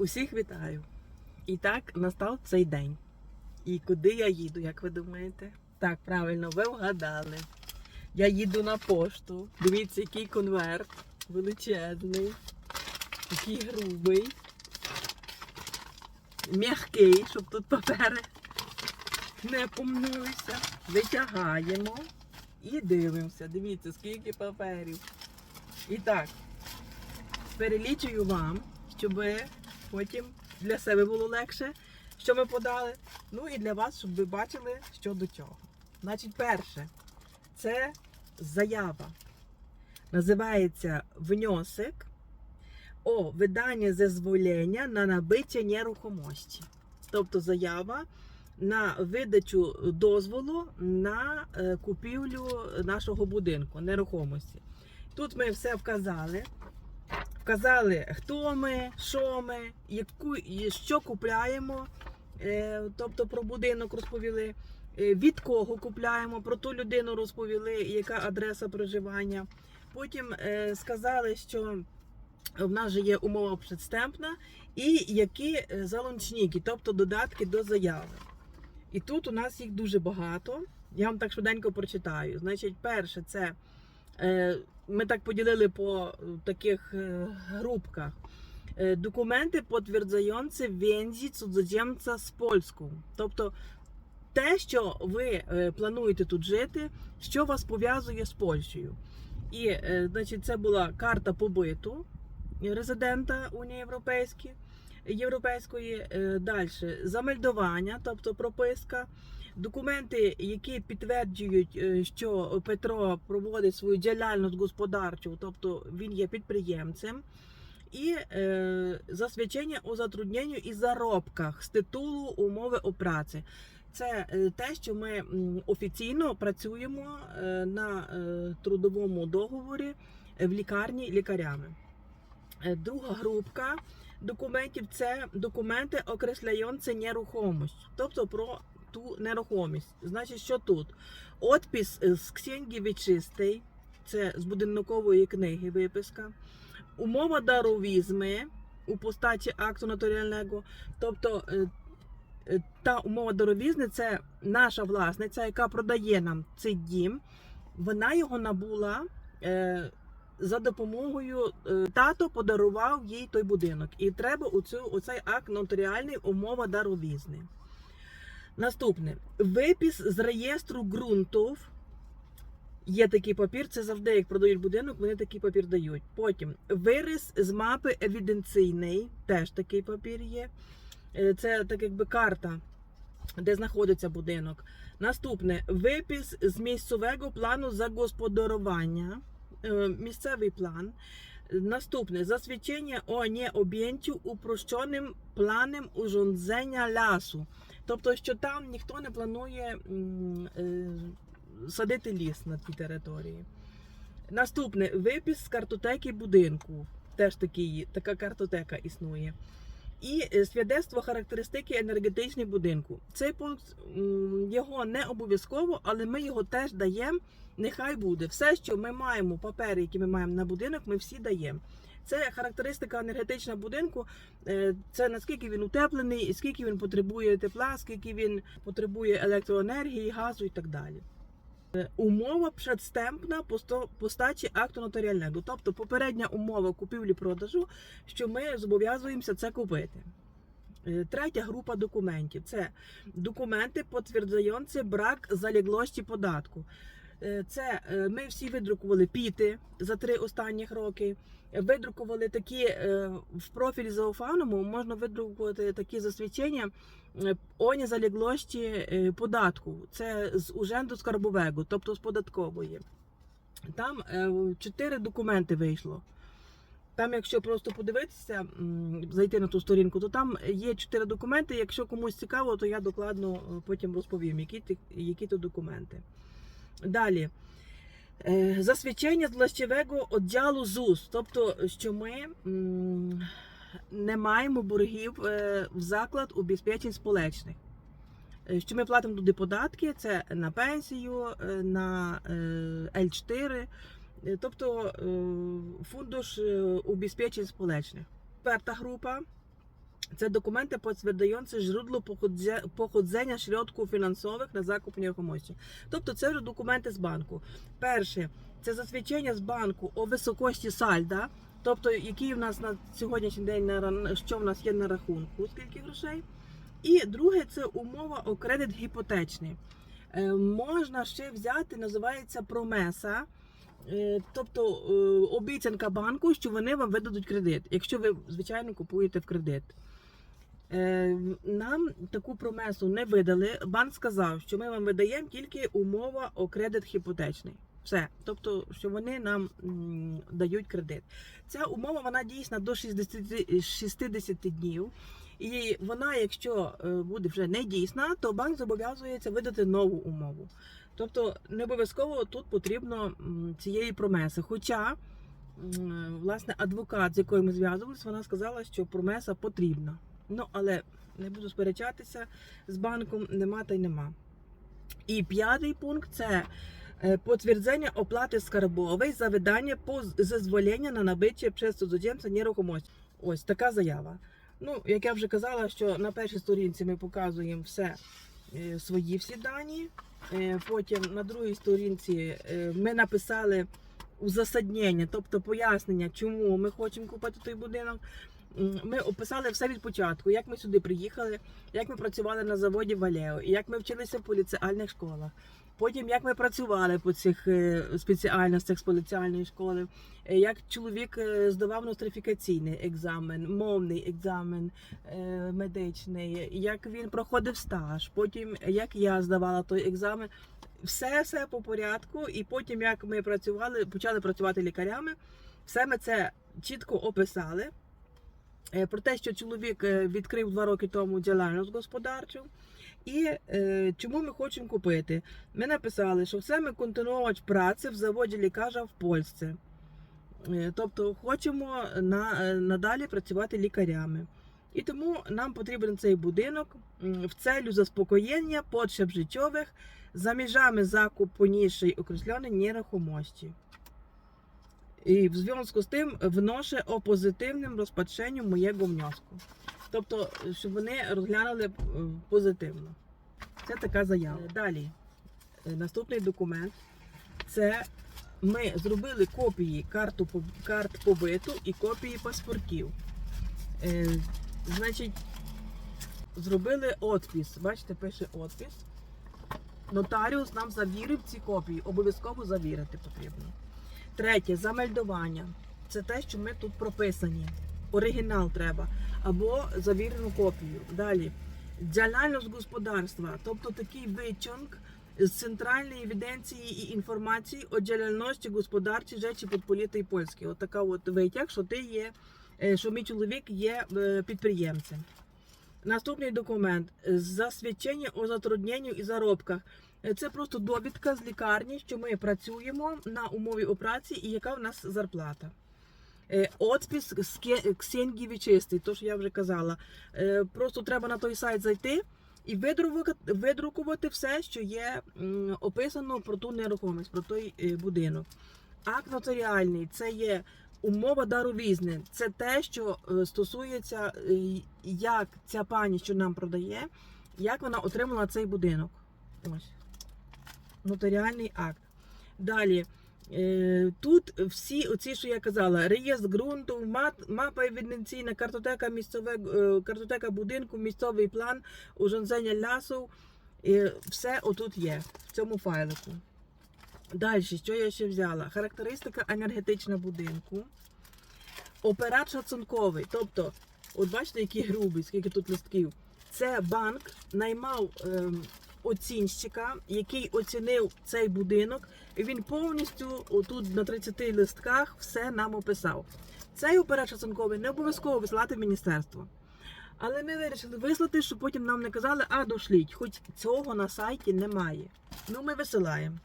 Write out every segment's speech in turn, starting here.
Усіх вітаю. І так настав цей день. І куди я їду, як ви думаєте? Так, правильно, ви вгадали. Я їду на пошту. Дивіться, який конверт величезний, який грубий, м'який, щоб тут папери не помнулися. Витягаємо і дивимося. Дивіться, скільки паперів. І так, перелічую вам, щоб потім для себе було легше, що ми подали. Ну і для вас, щоб ви бачили, що до чого. Значить, перше, це заява. Називається внесок о видання зазволення на набиття нерухомості. Тобто заява на видачу дозволу на е, купівлю нашого будинку, нерухомості. Тут ми все вказали. Вказали, хто ми, що ми, яку, що купляємо, е, тобто про будинок розповіли, е, від кого купляємо, про ту людину розповіли, яка адреса проживання. Потім е, сказали, що в нас же є умова предстемпна і які е, тобто додатки до заяви. І тут у нас їх дуже багато. Я вам так швиденько прочитаю. Значить, перше, це ми так поділили по е, таких е, групках. Е, Документи підтверджуючи вензі цудзоземця з польською. Тобто те, що ви плануєте тут жити, що вас пов'язує з Польщею. І значить, це була карта побиту резидента Унії Європейської. Європейської далі замельдування, тобто прописка, документи, які підтверджують, е, що Петро проводить свою діяльність господарчу, тобто він є підприємцем, і е, засвідчення у затрудненню і заробках з титулу умови о праці. Це е, те, що ми офіційно працюємо е, на е, трудовому договорі е, в лікарні лікарями. Е, Друга групка документів це документи окресляючи нерухомість, тобто про ту нерухомість. Значить, що тут? Отпис з ксенги вічистий, це з будинкової книги виписка, умова даровізми у постаті акту нотаріального, тобто е, е, та умова даровізни це наша власниця, яка продає нам цей дім. Вона його набула. За допомогою е, тато подарував їй той будинок. І треба оцю, оцей акт нотаріальний умова даровізни. Наступне випис з реєстру ґрунтів. Є такий папір, це завжди, як продають будинок, вони такий папір дають. Потім вирис з мапи евіденційний, теж такий папір є. Е, Це так якби карта, де знаходиться будинок. Наступне випис з місцевого плану загосподарування е, місцевий план. Наступне засвідчення о необ'єнтю упрощеним планом урządzenia лясу. Тобто, що там ніхто не планує е, садити ліс на тій території. Наступне випис з картотеки будинку. Теж такий, така картотека існує. І е, свідоцтво характеристики енергетичних будинку. Цей пункт його не обов'язково, але ми його теж даємо. Нехай буде. Все, що ми маємо, папери, які ми маємо на будинок, ми всі даємо. Це характеристика енергетичного будинку. е, Це наскільки він утеплений, скільки він потребує тепла, скільки він потребує електроенергії, газу і так далі. Е, Умова предстемпна постачі акту нотаріального, тобто попередня умова купівлі-продажу, що ми зобов'язуємося це купити. Е, Третя група документів це документи, підтверджуючи брак заліглості податку. Е, Це е, ми всі видрукували піти за три останніх роки. Видрукували такі е, в профілі зауфаному можна видрукувати такі засвідчення о незаліглості е, податку. Це з уженду скарбового, тобто з податкової. Там чотири документи вийшло. Там, якщо просто подивитися, зайти на ту сторінку, то там є чотири документи. Якщо комусь цікаво, то я докладно потім розповім, які, які то документи. Далі. Е, Засвідчення з властівого відділу ЗУС, тобто, що ми не маємо боргів е, в заклад убезпечень сполечних. Е, Що ми платимо туди податки, це на пенсію, на е, Л4, е, тобто фундуш убезпечень сполечних. Перта група Це документи źródło pochodze- pochodzenia środków finansowych на закуп нерухомості. Тобто це вже документи з банку. Перше, це засвідчення з банку у високості сальда, тобто який в нас на сьогоднішній день на що в нас є на рахунку, скільки грошей. І друге, це умова о кредит гіпотечний. Е, можна ще взяти, називається промеса. Е, Тобто е, обіцянка банку, що вони вам видадуть кредит, якщо ви, звичайно, купуєте в кредит. Е, Нам таку промесу не видали. Банк сказав, що ми вам видаємо тільки умова о кредит гіпотечний. Все. Тобто, що вони нам дають кредит. Ця умова вона дійсна до 60, 60 днів. І вона, якщо е, буде вже не дійсна, то банк зобов'язується видати нову умову. Тобто не обов'язково тут потрібно цієї промеси. Хоча, власне, адвокат, з якою ми зв'язувалися, вона сказала, що промеса потрібна. Ну, але не буду сперечатися з банком, нема та й нема. І п'ятий пункт це е, потвердження оплати скарбової за видання по зазволення на набиття через судземця нерухомості. Ось така заява. Ну, як я вже казала, що на першій сторінці ми показуємо все е, свої всі дані. Е, Потім на другій сторінці ми написали узасаднення, тобто пояснення, чому ми хочемо купити той будинок. Ми описали все від початку, як ми сюди приїхали, як ми працювали на заводі Валео, як ми вчилися в поліціальних школах. Потім як ми працювали по цих е, спеціальностях з поліціальної школи, е, як чоловік е, здавав нострифікаційний екзамен, мовний екзамен медичний, як він проходив стаж, потім як я здавала той екзамен. Все все по порядку, і потім, як ми працювали, почали працювати лікарями, все ми це чітко описали. Е, Про те, що чоловік е, відкрив два роки тому діяльність господарчу. І е, чому ми хочемо купити? Ми написали, що все ми континуувач праці в заводі лікаря в Польщі. Е, тобто хочемо на, е, надалі працювати лікарями. І тому нам потрібен цей будинок в целю заспокоєння потреб життєвих за межами закупу нижчої окресленої нерухомості. І в зв'язку з тим вноше о позитивним розпоченню моєго внеску. Тобто, щоб вони розглянули е, позитивно. Це така заява. Далі, е, наступний документ це ми зробили копії карту, карт побиту і копії паспортів. Е, значить, зробили отпис. Бачите, пише отпис. Нотаріус нам завірив ці копії. Обов'язково завірити потрібно. Третє замельдування. Це те, що ми тут прописані. Оригінал треба. Або завірену копію. Далі. Діяльність господарства, тобто такий витяг з центральної евіденції і інформації о діяльності господарчої Речі Подполітої Польської. От от витяг, що ти є, е, що мій чоловік є е, підприємцем. Наступний документ засвідчення у затрудненню і заробках. Це просто довідка з лікарні, що ми працюємо на умові о праці і яка в нас зарплата. Е, Отпис ксеньги вічистий, то що я вже казала. Е, Просто треба на той сайт зайти і видрукувати, видрукувати все, що є описано про ту нерухомість, про той е, будинок. Акт нотаріальний це є умова даровізни. Це те, що е, стосується, е, як ця пані, що нам продає, як вона отримала цей будинок. Ось. Нотаріальний акт. Далі. Е, Тут всі оці, що я казала, реєстр ґрунту, мапа евіденційна, картотека місцеве, картотека будинку, місцевий план, ужонзення лясу. Все отут є в цьому файлику. Далі, що я ще взяла? Характеристика енергетична будинку. Операт шацунковий. Тобто, от бачите, який грубий, скільки тут листків. Це банк наймав ем, оцінщика, який оцінив цей будинок. І він повністю отут на 30 листках все нам описав. Цей операт шацунковий не обов'язково вислати в міністерство. Але ми вирішили вислати, щоб потім нам не казали, а дошліть, хоч цього на сайті немає. Ну, ми висилаємо.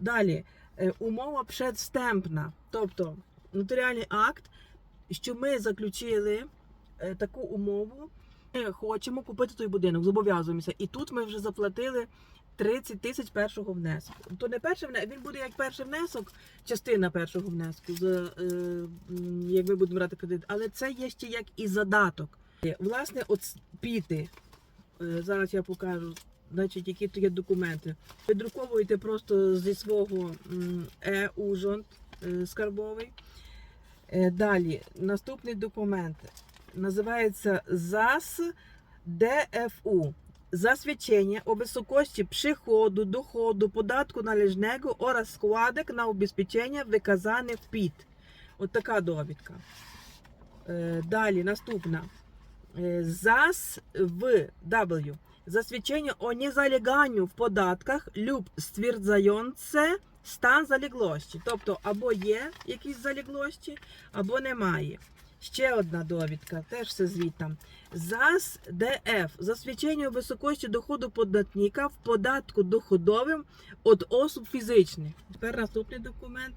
Далі, е, умова предстемпна, тобто нотаріальний акт, що ми заключили е, таку умову, ми хочемо купити той будинок, зобов'язуємося. І тут ми вже заплатили 30 тисяч першого внеску. То не перший внесок, він буде як перший внесок, частина першого внеску, за, е, як ми будемо брати кредит, але це є ще як і задаток. Власне, от піти. Зараз я покажу, значить, які то є документи. Ви друковуєте просто зі свого е-ужонт е, скарбовий. Е, Далі, наступний документ називається ЗАС ДФУ. Засвідчення о високості приходу, доходу, податку належного о розкладок на обезпечення виказане в ПІТ. От така довідка. Е, Далі, наступна. ЗАС в W. Засвідчення о незаліганню в податках люб стверджується стан заліглості. Тобто або є якісь заліглості, або немає. Ще одна довідка, теж все звітом. ЗАС ДФ. Засвідчення у високості доходу податника в податку доходовим від осіб фізичних. Тепер наступний документ.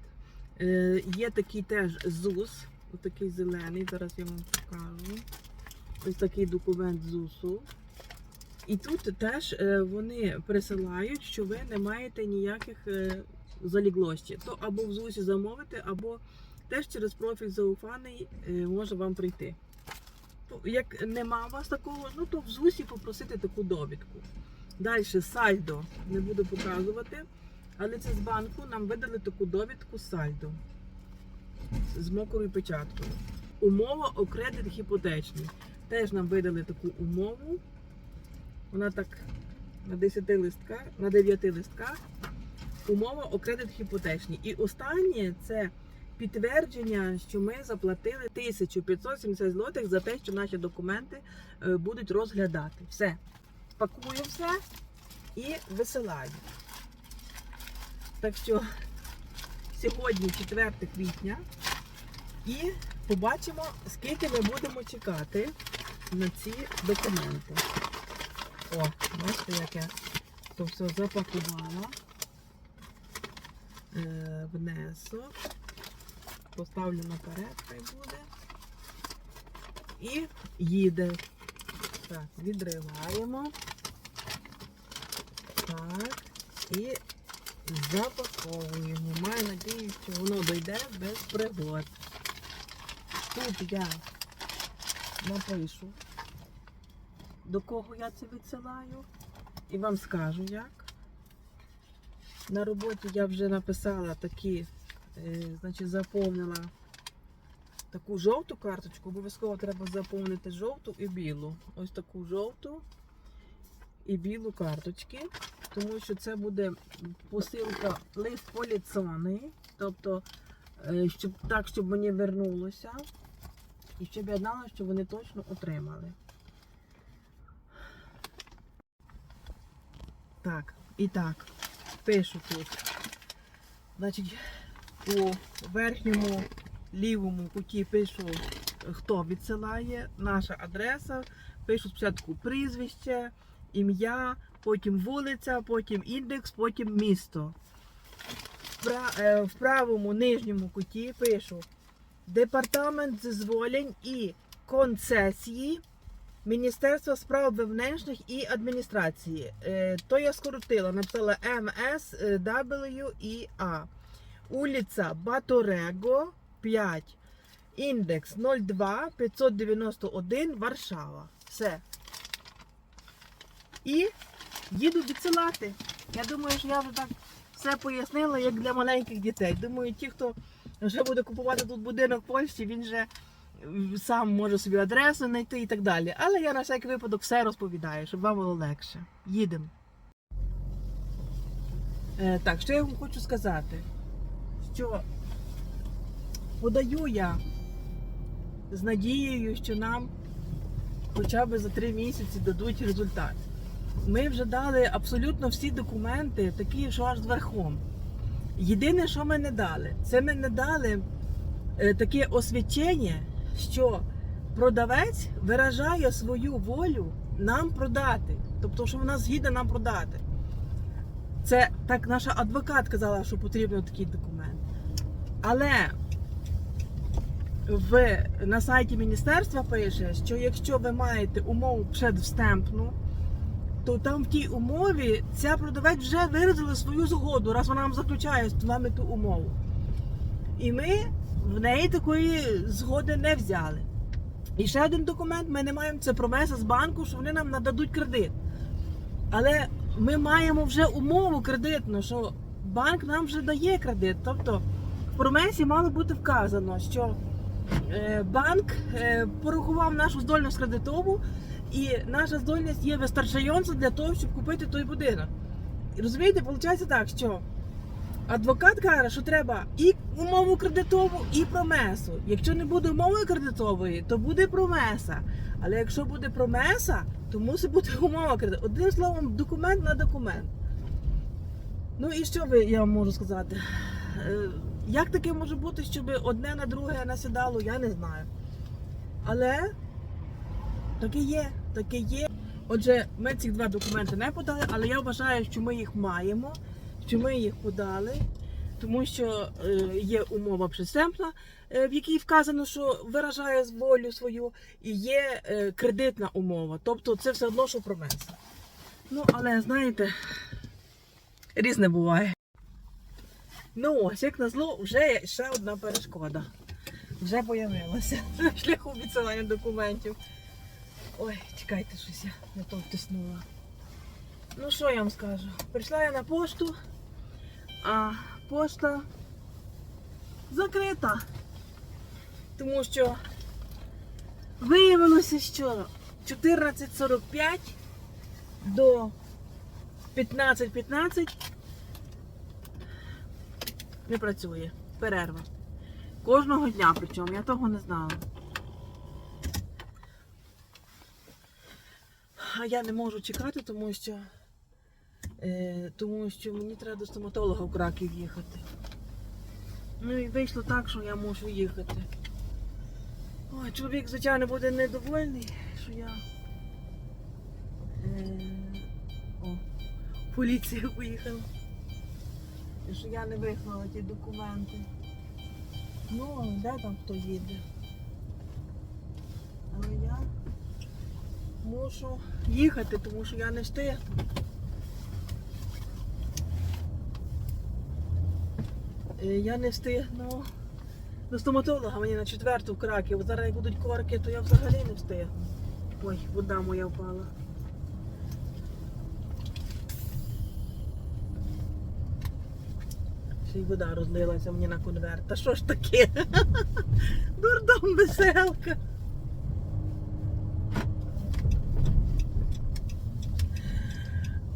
Е, є такий теж ЗУС, отакий зелений, зараз я вам покажу. Ось такий документ ЗУСу. І тут теж е, вони присилають, що ви не маєте ніяких е, заліглості. То або в ЗУСі замовити, або теж через профіль зауфаний е, може вам прийти. Як нема у вас такого, ну то в ЗУСі попросити таку довідку. Далі сальдо не буду показувати, але це з банку нам видали таку довідку сальдо з мокрою печаткою. Умова о кредит гіпотечний. Теж нам видали таку умову. Вона так на 10 листках, на 9 листках. Умова о кредит гіпотечний. І останнє це підтвердження, що ми заплатили 1570 злотих за те, що наші документи е, будуть розглядати. Все. Пакую все і висилаю. Так що сьогодні 4 квітня. І побачимо, скільки ми будемо чекати на ці документи. О, бачите, як я то все запакувала. Е, внесок. Поставлю наперед, хай буде. І їде. Так, відриваємо. Так. І запаковуємо. Маю надію, що воно дойде без пригод. Тут я напишу, до кого я це відсилаю, і вам скажу як. На роботі я вже написала такі, е, значить, заповнила таку жовту карточку. Обов'язково треба заповнити жовту і білу. Ось таку жовту і білу карточки. Тому що це буде посилка лист поліцоний. Тобто, е, щоб так, щоб мені вернулося. І щоб я знала, що вони точно отримали. Так, і так, пишу тут. Значить, у верхньому лівому куті пишу, хто відсилає, наша адреса. Пишу спочатку прізвище, ім'я, потім вулиця, потім індекс, потім місто. Е, В правому нижньому куті пишу Департамент дозволень і концесії Міністерства справ внешніх і адміністрації. Е, То я скоротила, написала MSWIA. Улиця Баторего 5. Індекс 02 591 Варшава. Все. І їду відсилати. Я думаю, що я вже так все пояснила, як для маленьких дітей. Думаю, ті, хто вже буде купувати тут будинок в Польщі, він же м, сам може собі адресу знайти і так далі. Але я на всякий випадок все розповідаю, щоб вам було легше. Їдемо. Е, так, що я вам хочу сказати? Що подаю я з надією, що нам хоча б за три місяці дадуть результат. Ми вже дали абсолютно всі документи, такі, що аж зверхом. Єдине, що ми не дали, це ми не дали е, таке освідчення, що продавець виражає свою волю нам продати. Тобто, що вона згідна нам продати. Це так наша адвокат казала, що потрібен такий документ. Але в, на сайті міністерства пише, що якщо ви маєте умову предвстемпну, то там в тій умові ця продавець вже виразила свою згоду, раз вона нам заключає з нами ту умову. І ми в неї такої згоди не взяли. І ще один документ ми не маємо це промеса з банку, що вони нам нададуть кредит. Але ми маємо вже умову кредитну, що банк нам вже дає кредит. Тобто в промесі мало бути вказано, що е, банк е, порахував нашу здольність кредитову, і наша здольність є вистачаюча для того, щоб купити той будинок. І розумієте, виходить так, що адвокат каже, що треба і умову кредитову, і промесу. Якщо не буде умови кредитової, то буде промеса. Але якщо буде промеса, то мусить бути умова кредиту. Одним словом, документ на документ. Ну і що ви, я вам можу сказати? Е, Як таке може бути, щоб одне на друге насідало, я не знаю. Але таке є, таке є. Отже, ми ці два документи не подали, але я вважаю, що ми їх маємо, що ми їх подали, тому що е, є умова пристемпна, е, в якій вказано, що виражає волю свою, і є е, кредитна умова. Тобто це все одно, що промеса. Ну, але знаєте, різне буває. Ну ось, як назло, вже ще одна перешкода. Вже появилася шляху відсилання документів. Ой, чекайте, щось я не то втиснула. Ну що я вам скажу? Прийшла я на пошту, а пошта закрита. Тому що виявилося, що 14.45 до 15.15 не працює. Перерва. Кожного дня причому, я того не знала. А я не можу чекати, тому що, тому що мені треба до стоматолога в Краків їхати. Ну і вийшло так, що я мушу їхати. Ой, чоловік, звичайно, буде недовольний, що я е, о, в поліцію поїхала. Що я не вигнала ті документи. Ну, де там хто їде? Але я мушу їхати, тому що я не встигну. Я не встигну до стоматолога мені на четверту в Краків. Зараз як будуть корки, то я взагалі не встигну. Ой, вода моя впала. Ще й вода розлилася мені на конверт. Та що ж таке? Дурдом веселка.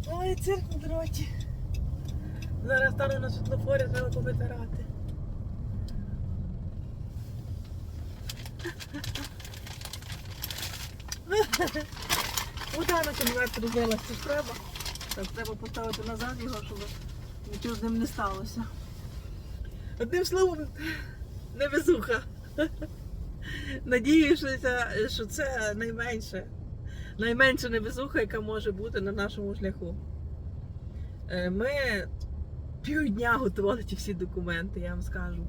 Ой, цирк на дроті. Зараз стану на світлофорі, треба повитирати. Конверт розлилася, це треба. Так, треба поставити назад його, щоб нічого з ним не сталося. Одним словом, невезуха. Надіюся, що це найменше. Найменша невезуха, яка може бути на нашому шляху. Е, Ми півдня готували ті всі документи, я вам скажу.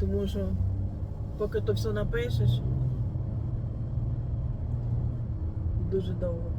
Тому що поки то все напишеш, дуже довго.